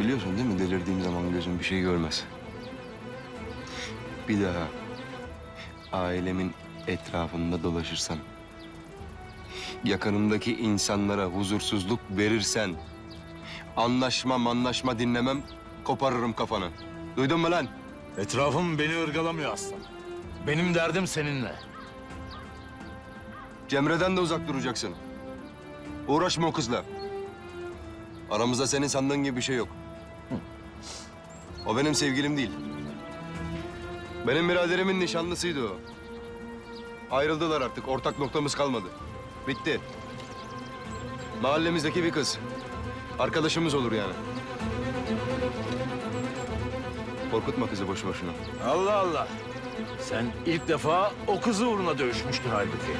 Biliyorsun değil mi delirdiğim zaman gözüm bir şey görmez. Bir daha ailemin etrafında dolaşırsan, yakınımdaki insanlara huzursuzluk verirsen, anlaşma anlaşma dinlemem, koparırım kafanı. Duydun mu lan? Etrafım beni ırgalamıyor aslan. Benim derdim seninle. Cemre'den de uzak duracaksın. Uğraşma o kızla. Aramızda senin sandığın gibi bir şey yok. O benim sevgilim değil. Benim biraderimin nişanlısıydı o. Ayrıldılar artık. Ortak noktamız kalmadı. Bitti. Mahallemizdeki bir kız. Arkadaşımız olur yani. Korkutma kızı boşu boşuna. Allah Allah. Sen ilk defa o kızı uğruna dövüşmüştün halbuki.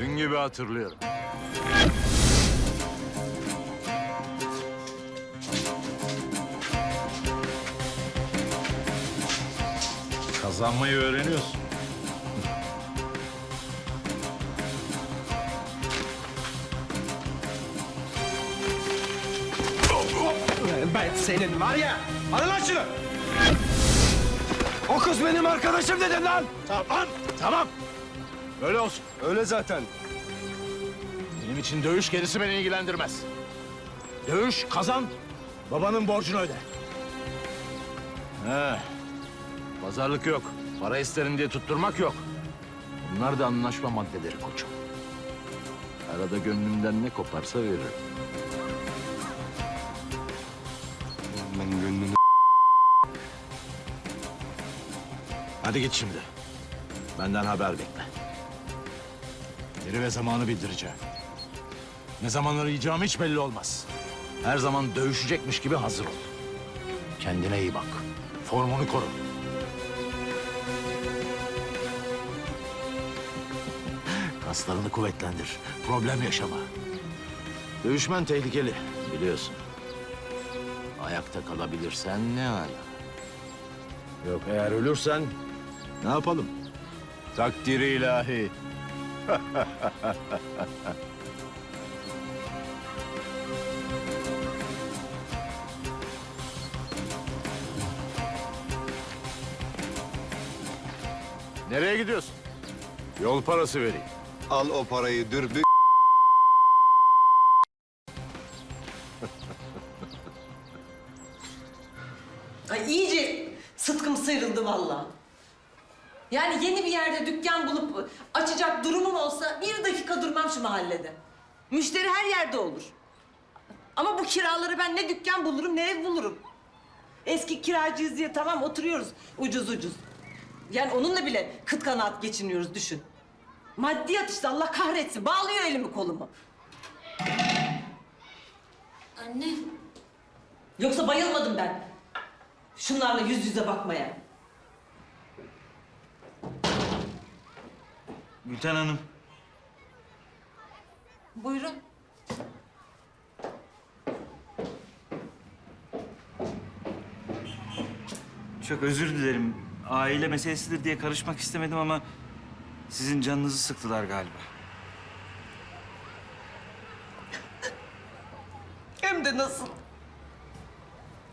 Dün gibi hatırlıyorum. Kazanmayı öğreniyorsun. Ben senin var ya. Alın lan şunu. O kız benim arkadaşım dedim lan. Tamam, tamam. Öyle olsun. Öyle zaten. Benim için dövüş gerisi beni ilgilendirmez. Dövüş, kazan, babanın borcunu öde. He. Pazarlık yok. Para isterim diye tutturmak yok. Bunlar da anlaşma maddeleri koçum. Arada gönlümden ne koparsa veririm. Ben gönlünü... Hadi git şimdi. Benden haber bekle. Yeri ve zamanı bildireceğim. Ne zaman arayacağım hiç belli olmaz. Her zaman dövüşecekmiş gibi hazır ol. Kendine iyi bak. Formunu koru. Kaslarını kuvvetlendir. Problem yaşama. Dövüşmen tehlikeli biliyorsun. Ayakta kalabilirsen ne ala. Yok eğer ölürsen ne yapalım? Takdiri ilahi. Nereye gidiyorsun? Yol parası vereyim. Al o parayı dürbü. Ay iyice sıtkım sıyrıldı vallahi. Yani yeni bir yerde dükkan bulup açacak durumum olsa bir dakika durmam şu mahallede. Müşteri her yerde olur. Ama bu kiraları ben ne dükkan bulurum ne ev bulurum. Eski kiracıyız diye tamam oturuyoruz ucuz ucuz. Yani onunla bile kıt kanaat geçiniyoruz düşün. Maddiyat işte Allah kahretsin bağlıyor elimi kolumu. Anne, Yoksa bayılmadım ben. Şunlarla yüz yüze bakmaya. Gülten Hanım. Buyurun. Çok özür dilerim. Aile meselesidir diye karışmak istemedim ama sizin canınızı sıktılar galiba. Hem de nasıl?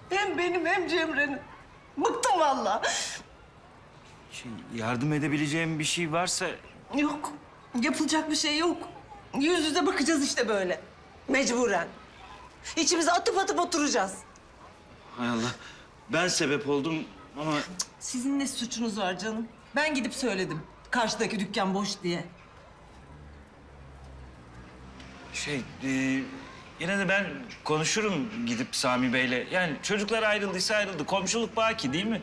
Hem benim hem Cemre'nin. Bıktım vallahi. Şey, yardım edebileceğim bir şey varsa Yok. Yapılacak bir şey yok. Yüz yüze bakacağız işte böyle. Mecburen. İçimize atıp atıp oturacağız. hay Allah. Ben sebep oldum ama Sizin ne suçunuz var canım? Ben gidip söyledim. Karşıdaki dükkan boş diye. şey e, yine de ben konuşurum gidip Sami Bey'le. Yani çocuklar ayrıldıysa ayrıldı. Komşuluk baki değil mi?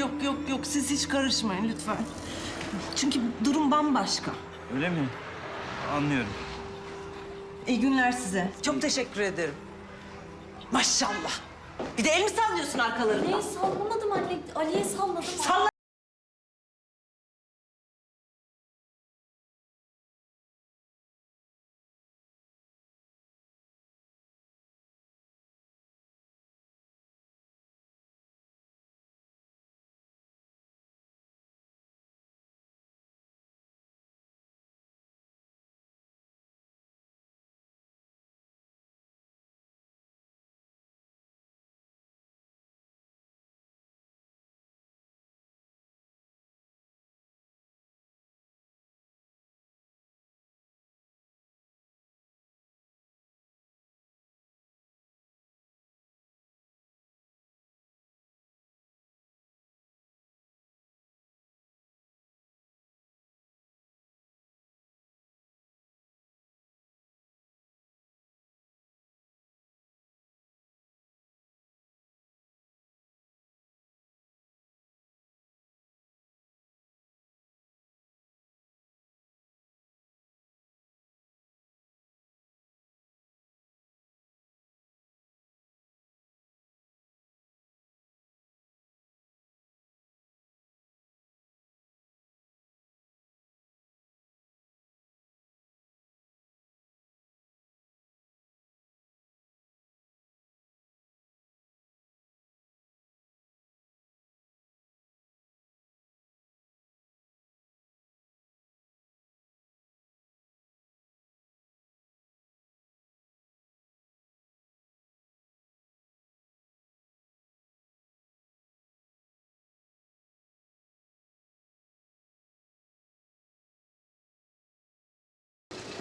Yok yok yok siz hiç karışmayın lütfen. Çünkü durum bambaşka. Öyle mi? Anlıyorum. İyi günler size. Çok teşekkür ederim. Maşallah. Bir de el mi sallıyorsun arkalarından? Ali'ye sallamadım anne. Ali'ye salladım. Salla.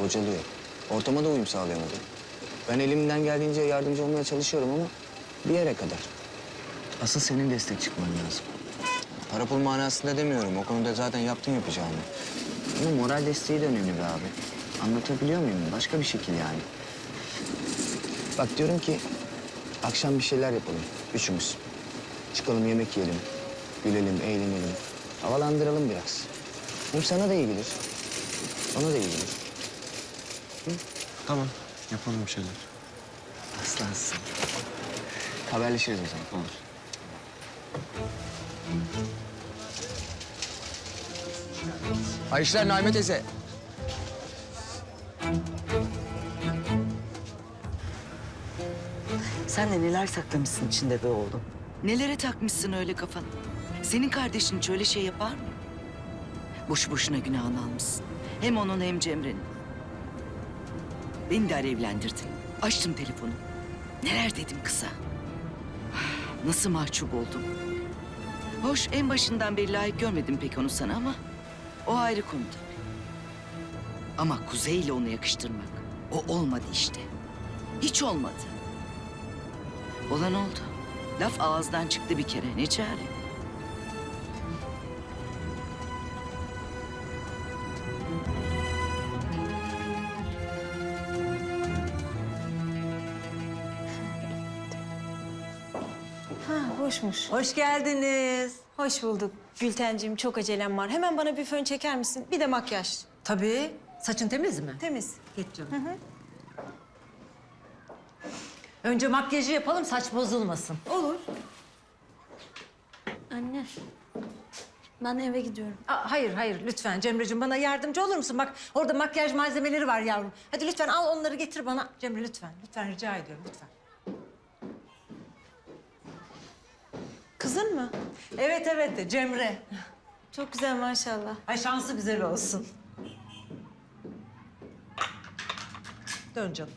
Bocalıyor. Ortama da uyum sağlayamadı. Ben elimden geldiğince yardımcı olmaya çalışıyorum ama bir yere kadar. Asıl senin destek çıkman lazım. Para pul manasında demiyorum. O konuda zaten yaptın yapacağını. Ama moral desteği de önemli be abi. Anlatabiliyor muyum? Başka bir şekil yani. Bak diyorum ki akşam bir şeyler yapalım. Üçümüz. Çıkalım yemek yiyelim. Gülelim, eğlenelim. Havalandıralım biraz. Hem sana da iyi gelir. Ona da iyi gelir. Tamam, yapalım bir şeyler. Aslansın. Haberleşiriz o zaman. Olur. Hayırlı işler Naime teyze. Sen de neler saklamışsın içinde be oğlum. Nelere takmışsın öyle kafanı? Senin kardeşin hiç öyle şey yapar mı? Boş boşuna günahını almışsın. Hem onun hem Cemre'nin. Beni de alevlendirdin. Açtım telefonu. Neler dedim kıza. Nasıl mahcup oldum. Hoş en başından beri layık görmedim pek onu sana ama... ...o ayrı konu. Ama Kuzey ile onu yakıştırmak... ...o olmadı işte. Hiç olmadı. Olan oldu. Laf ağızdan çıktı bir kere. Ne çare? Ha boşmuş. Hoş geldiniz. Hoş bulduk. Gültenciğim çok acelem var. Hemen bana bir fön çeker misin? Bir de makyaj. Tabii. Saçın temiz mi? Temiz. Geç canım. Önce makyajı yapalım, saç bozulmasın. Olur. Anne, ben eve gidiyorum. Aa, hayır, hayır. Lütfen Cemre'cim bana yardımcı olur musun? Bak orada makyaj malzemeleri var yavrum. Hadi lütfen al onları getir bana. Cemre lütfen, lütfen rica ediyorum lütfen. Kızın mı? Evet, evet Cemre. Çok güzel maşallah. Ay şansı güzel olsun. Dön canım.